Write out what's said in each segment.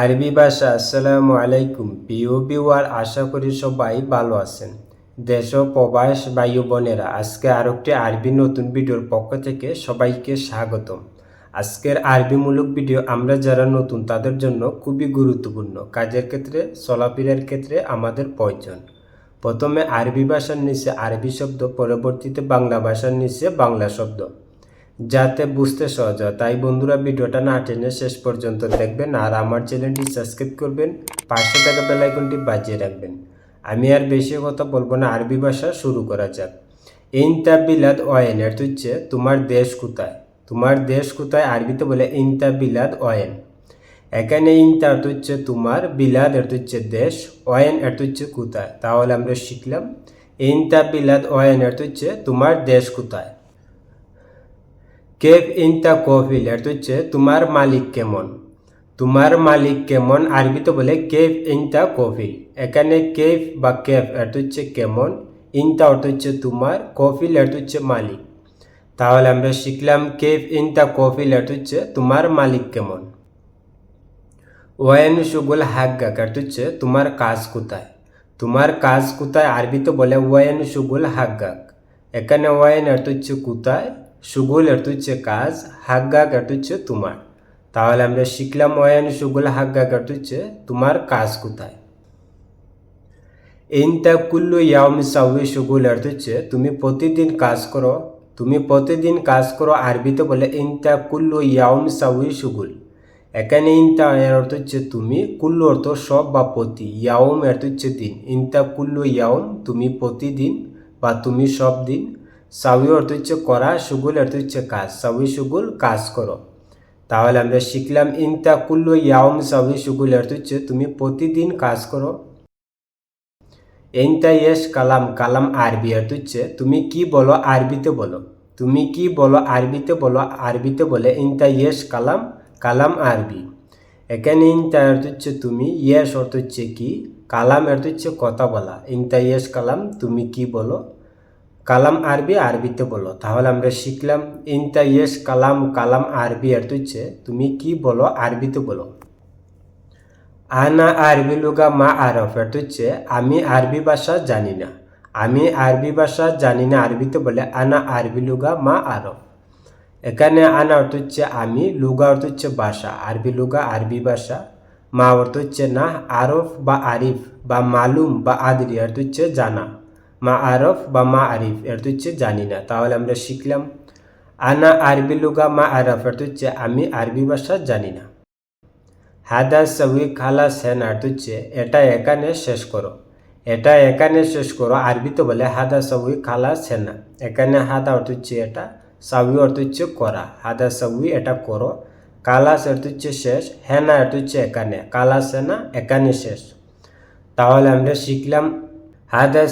আরবি ভাষা, আসসালামু আলাইকুম। প্রিয় বিওয়ার আশা করি সবাই ভালো আছেন। দেশ প্রবাস বায়ু বোনেরা, আজকে আরেকটি আরবি নতুন ভিডিওর পক্ষ থেকে সবাইকে স্বাগতম। আজকের আরবিমূলক ভিডিও আমরা যারা নতুন, তাদের জন্য খুবই গুরুত্বপূর্ণ। কাজের ক্ষেত্রে, চলাফেরার ক্ষেত্রে আমাদের প্রয়োজন। প্রথমে আরবি ভাষার নিচে আরবি শব্দ, পরবর্তীতে বাংলা ভাষার নিচে বাংলা শব্দ। যাতে বুঝতে সহজ হয়। তাই বন্ধুরা, ভিডিওটা না টেনে শেষ পর্যন্ত দেখবেন আর আমার চ্যানেলটি সাবস্ক্রাইব করবেন, পাশে থাকা বেলাইকনটি বাজিয়ে রাখবেন। আমি আর বেশি কথা বলব না, আরবি ভাষা শুরু করা যাক। ইনতা বিলাদ ওয়েন এর হচ্ছে, তোমার দেশ কোথায়? তোমার দেশ কোথায়? আরবিতে বলে ইনতা বিলাদ ওয়েন এখানে ইনতা হচ্ছে, তোমার। বিলাদ অর্থ হচ্ছে, দেশ। ওয়েন অর্থ হচ্ছে, কোথায়? তাহলে আমরা শিখলাম। ইনতা বিলাদ ওয়েন অর্থ হচ্ছে, তোমার দেশ কোথায়? কেফ ইনতা কফিল এটা হচ্ছে, তোমার মালিক কেমন? তোমার মালিক কেমন? আরবিতে বলে কেফ ইনতা কফিল এখানে কেফ বা কেফ এটা হচ্ছে কেমন ইনতা অর্থ হচ্ছে তোমার কফিল এটা হচ্ছে মালিক। তাহলে আমরা শিখলাম কেফ ইনতা কফিল এটা হচ্ছে, তোমার মালিক কেমন? ওয়েন সুগুল হাগ্গাক এটা হচ্ছে, তোমার কাজ কোথায়? তোমার কাজ কোথায়? আরবিতে বলে ওয়েন সুগুল হাগ্গাক এখানে ওয়েন অর্থ হচ্ছে, কোথায়? সুগুল অর্থ হচ্ছে কাজ হাগ্গাক অর্থ হচ্ছে তোমার। তাহলে আমরা শিখলাম ওয়ান সুগুল হাগ্গাক অর্থ হচ্ছে তোমার কাজ কোথায়। ইনতা কুল্লু ইয়াউম সাউই সুগুল অর্থ হচ্ছে তুমি প্রতিদিন কাজ করো, তুমি প্রতিদিন কাজ করো আরবিতে বলে ইনতা কুল্লু ইয়াউম সাউই সুগুল। এখানে ইনতা এর অর্থ হচ্ছে তুমি, কুল্লু অর্থ সব বা প্রতি, ইয়াউম অর্থ হচ্ছে দিন। ইনতা কুল্লু ইয়াউম তুমি প্রতিদিন বা তুমি সব দিন সাউই অর্থ হচ্ছে করা, সুগুল অর্থ হচ্ছে কাজ। সাউই সুগুল, কাজ করো। তাহলে আমরা শিখলাম, ইনতা কুল্লু ইয়াউম, সাউই সুগুল অর্থ হচ্ছে তুমি প্রতিদিন কাজ করো। ইনতা ইয়েস কালাম কালাম আরবি অর্থ হচ্ছে তুমি কি বলো আরবিতে বলো। তুমি কি বলো আরবিতে বলো, আরবিতে বলে ইনতা ইয়েস কালাম কালাম আরবি। এখানে ইনতা অর্থ হচ্ছে তুমি, ইয়েস অর্থ হচ্ছে কি, কালাম অর্থ হচ্ছে কথা বলা। ইনতা ইয়েস কালাম, তুমি কি বলো কালাম আরবি, আরবিতে বলো। তাহলে আমরা শিখলাম, ইনতা ইয়েস কালাম কালাম আরবি অর্থ হচ্ছে, তুমি কি বলো আরবিতে বলো। আনা আরবি লুগা মা আরফ অর্থ হচ্ছে, আমি আরবি ভাষা জানি না। আমি আরবি ভাষা জানি না আরবিতে বলে, আনা আরবি লুগা মা আরফ। এখানে আনা অর্থ হচ্ছে, আমি লুগা অর্থ হচ্ছে, ভাষা আরবি লুগা, আরবি ভাষা। মা অর্থ হচ্ছে, না আরফ বা আরিফ বা মালুম বা আদরি অর্থ হচ্ছে, জানা মা আরফ বা মা আরিফ এর তো হচ্ছে জানি না। তাহলে আমরা শিখলাম, আনা আরবি লুগা মা আরফ এর তো হচ্ছে আমি আরবি ভাষা জানি না। হাদা সউই খালা সেন আর হচ্ছে এটা এখানে শেষ করো। এটা এখানে শেষ করো আরবিতে বলে হাদা সউই খালা সেনা। এখানে হাদা অর্থ হচ্ছে এটা সাউই অর্থ হচ্ছে করা। হাদা সউই এটা করো কালাস অর্থ হচ্ছে শেষ, হেনা অর্থ হচ্ছে এখানে কালা সেনা এখানে শেষ। তাহলে আমরা শিখলাম হাদা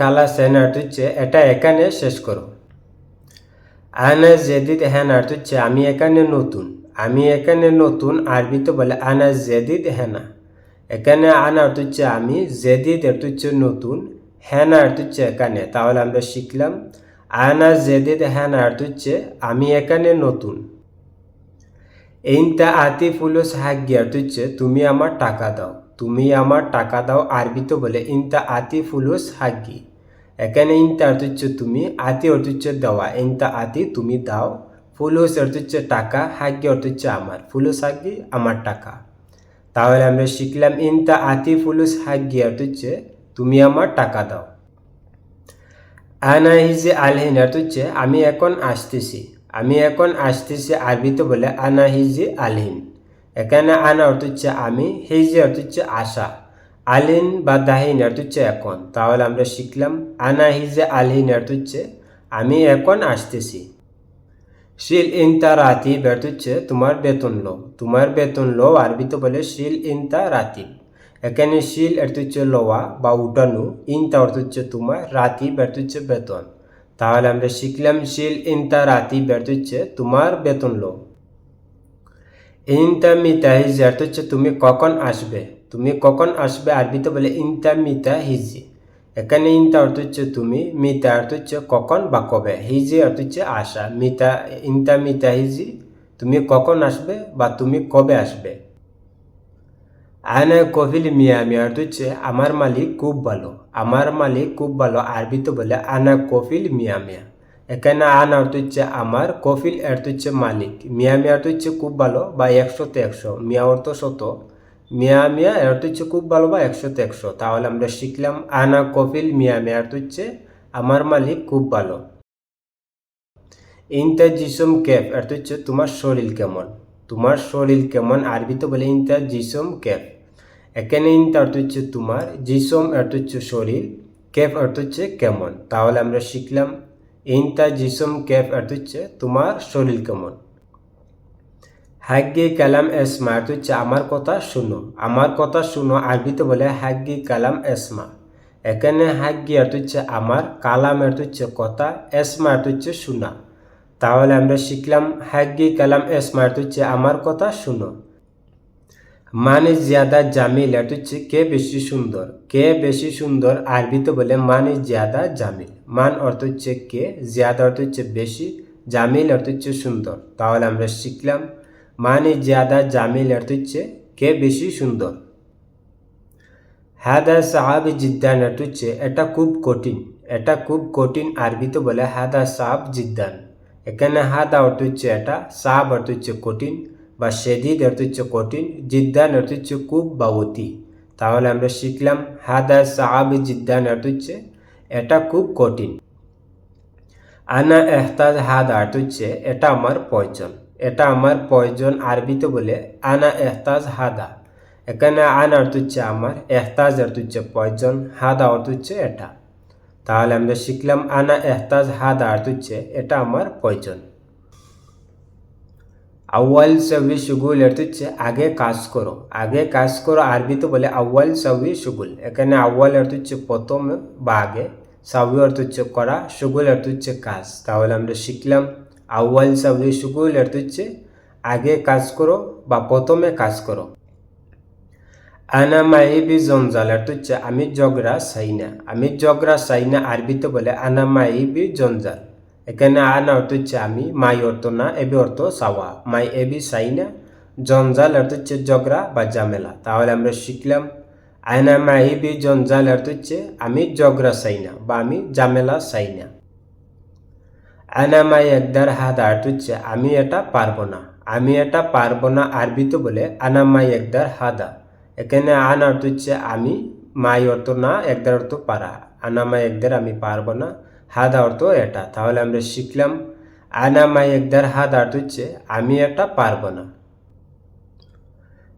কালা সেন অর্থ হচ্ছে এটা এখানে শেষ করো। আনা জেদিদ হ্যান হচ্ছে আমি এখানে নতুন। আমি এখানে নতুন আরবিতে বলে আনা জেদিদ হেনা। এখানে আনা হচ্ছে আমি জেদিদ অর্থ হচ্ছে নতুন হ্যানা হচ্ছে এখানে। তাহলে আমরা শিখলাম, আনা জেদিদ অর্থ হচ্ছে আমি এখানে নতুন। এইটা আতি ফুলুস হাগ্যি হচ্ছে তুমি আমার টাকা দাও। তুমি আমার টাকা দাও আরবিতে বলে, ইনতা আতি ফুলুস হাগ্গি। এখানে ইনতা অর্থ তুমি, আতি অর্থ দেওয়া। ইনতা আতি তুমি দাও। ফুলুস অর্থ টাকা, হাগ্গি অর্থ আমার। ফুলুস হাগ্গি, আমার টাকা। তাহলে আমরা শিখলাম, ইনতা আতি ফুলুস হাগ্গি অর্থ তুমি আমার টাকা দাও। আনা হিজে আলহিন অর্থ আমি এখন আসতেছি। আমি এখন আসতেছি আরবিতে বলে, আনা হিজে আলহিন। এখানে আনা অর্থ হচ্ছে আমি, হিজে অর্থ হচ্ছে আশা। আলিন বা দাহিন অর্থ হচ্ছে এখন। তাহলে আমরা শিখলাম, আনা হিজে আলহিন অর্থ হচ্ছে, আমি এখন আসতেছি। শিল ইনতা রাতিব অর্থ হচ্ছে, তোমার বেতন লো তোমার বেতন লো আরবিতে বলে শিল ইনতা রাতিব। এখানে শিল অর্থ হচ্ছে লোয়া বা উঠানো ইনতা অর্থ হচ্ছে তোমার, রাতিব অর্থ হচ্ছে বেতন। তাহলে আমরা শিখলাম, শিল ইনতা রাতিব অর্থ হচ্ছে, তোমার বেতন লো ইনতা মিতা হিজি অর্থ হচ্ছে তুমি কখন আসবে? তুমি কখন আসবে আরবিতে বলে ইনতা মিতা হিজি এখানে ইনতা অর্থ হচ্ছে তুমি মিতা অর্থ হচ্ছে কখন বা কবে। হিজি অর্থ হচ্ছে আসা। মিতা ইনতা মিতা হিজি তুমি কখন আসবে বা তুমি কবে আসবে। আয়না কফিল মিয়া মিয়া অর্থ হচ্ছে আমার মালিক খুব ভালো। আমার মালিক খুব ভালো। আরবিতে বলে আনা কফিল মিয়া মিয়া এখানে আনা অর্থ হচ্ছে আমার, কফিল অর্থ হচ্ছে মালিক। মিয়া মিয়া অর্থ হচ্ছে খুব ভালো বা একশোতে একশো মিয়া অর্থ শত। মিয়া মিয়া অর্থ হচ্ছে খুব ভালো বা একশোতে একশো। তাহলে আমরা শিখলাম আনা কফিল, মিয়া মিয়া অর্থ হচ্ছে আমার মালিক খুব ভালো। ইনতা জিসম কেফ অর্থ হচ্ছে তোমার শরীর কেমন? তোমার শরীর কেমন? আরবিতে বলে ইনতা জিসম কেফ এখানে ইনতা অর্থ হচ্ছে তোমার, জিসম অর্থ হচ্ছে শরীর কেফ অর্থ হচ্ছে কেমন? তাহলে আমরা শিখলাম জিসম কেফ অর্থ হচ্ছে তোমার শরীর কেমন? হাগ্গি কালাম এসমা হচ্ছে আমার কথা শুনো। আমার কথা শুনো, আরবিতে বলে হাগ্গি কালাম এসমা। এখানে হাগ্গি অর্থ হচ্ছে আমার, কালাম অর্থ হচ্ছে কথা, এসমা অর্থ হচ্ছে শোনা। তাহলে আমরা শিখলাম হাগ্গি কালাম এসমা হচ্ছে আমার কথা শুনো। মানে জিয়াদা জামিল অর্থ হচ্ছে কে বেশি সুন্দর? কে বেশি সুন্দর? আরবিতে বলে মানে জিয়াদা জামিল। মান অর্থ হচ্ছে কে, জিয়াদা অর্থ হচ্ছে বেশি জামিল অর্থ হচ্ছে সুন্দর। তাহলে আমরা শিখলাম মানে জিয়াদা জামিল অর্থ হচ্ছে কে বেশি, সুন্দর। হাদা সাহাব জিদ্দান অর্থ হচ্ছে, এটা খুব কঠিন, এটা খুব কঠিন আরবিতে বলে হাদা সাহাব জিদ্দান। এখানে হাদা অর্থ হচ্ছে এটা, সাহাব অর্থ হচ্ছে কঠিন বা শেদিদ অর্থ হচ্ছে কঠিন, জিদ্দান অর্থ হচ্ছে খুব বা অতি। তাহলে আমরা শিখলাম, হাদা সাহাব জিদ্দান অর্থ হচ্ছে এটা খুব কঠিন। আনা এহতাজ হাদা অর্থ হচ্ছে, এটা আমার প্রয়োজন। এটা আমার প্রয়োজন আরবিতে বলে, আনা এহতাজ হাদা। এখানে আনা অর্থ হচ্ছে আমার, এহতাজ অর্থ হচ্ছে প্রয়োজন, হাদা অর্থ হচ্ছে এটা। তাহলে আমরা শিখলাম, আনা এহতাজ হাদা অর্থ হচ্ছে, এটা আমার প্রয়োজন। আউয়াল সবি সুগুল অর্থ হচ্ছে, আগে কাজ করো। আগে কাজ করো আরবিতে বলে, আউয়াল সবি সুগুল। এখানে আউয়াল অর্থ হচ্ছে প্রথম বা আগে। সাবি অর্থ হচ্ছে করা সুগুল অর্থ হচ্ছে কাজ। তাহলে আমরা শিখলাম, আউয়াল সাবি সুগুল অর্থ হচ্ছে আগে কাজ করো বা প্রথমে কাজ করো। আনা মাইবি জঞ্জাল অর্থ হচ্ছে আমি জগরা চাই না আমি জগরা চাই না আরবিতে বলে আনা মাইবি জঞ্জাল। এখানে আনা অর্থ হচ্ছে আমি, মাই অর্থ না, এবি অর্থ সাওয়া। মাই এবি চাই না জঞ্জাল অর্থ হচ্ছে জগরা বা জামেলা। তাহলে আমরা শিখলাম আয়না মাইবি জঞ্জাল অর্থ হচ্ছে আমি জগরা চাই না বা আমি জামেলা চাই না আনা মাই একদার হাত অর্থ হচ্ছে আমি এটা পারব না। আমি এটা পারব না আরবিতে বলে আনা মাই একদার হাদা। এখানে আন অর্থ হচ্ছে আমি মাই অর্থ না, একদার অর্থ পারা। আনা মাই একদার, আমি পারব না। হাদা অর্থ এটা। তাহলে আমরা শিখলাম আনা মাই একদার হাদা অর্থ হচ্ছে আমি এটা পারব না।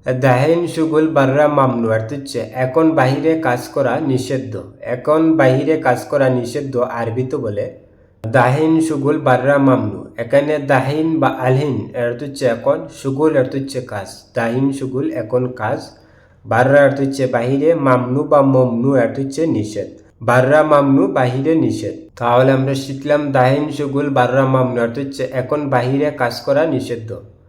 দাহিন সুগুল বাররা মামনু হচ্ছে এখন বাহিরে কাজ করা নিষিদ্ধ, এখন বাহিরে কাজ করা নিষিদ্ধ আরবিতে বলে দাহিন সুগুল বাররা মামনু, এখানে দাহিন বা আলহিন হচ্ছে এখন সুগুল হচ্ছে কাজ, দাহিন সুগুল এখন কাজ, বাররা হচ্ছে বাহিরে মামনু বা মমনু হচ্ছে নিষেধ, বাররা মামনু বাহিরে নিষেধ, তাহলে আমরা শিখলাম দাহিন সুগুল বাররা মামনু হচ্ছে এখন বাহিরে কাজ করা নিষিদ্ধ।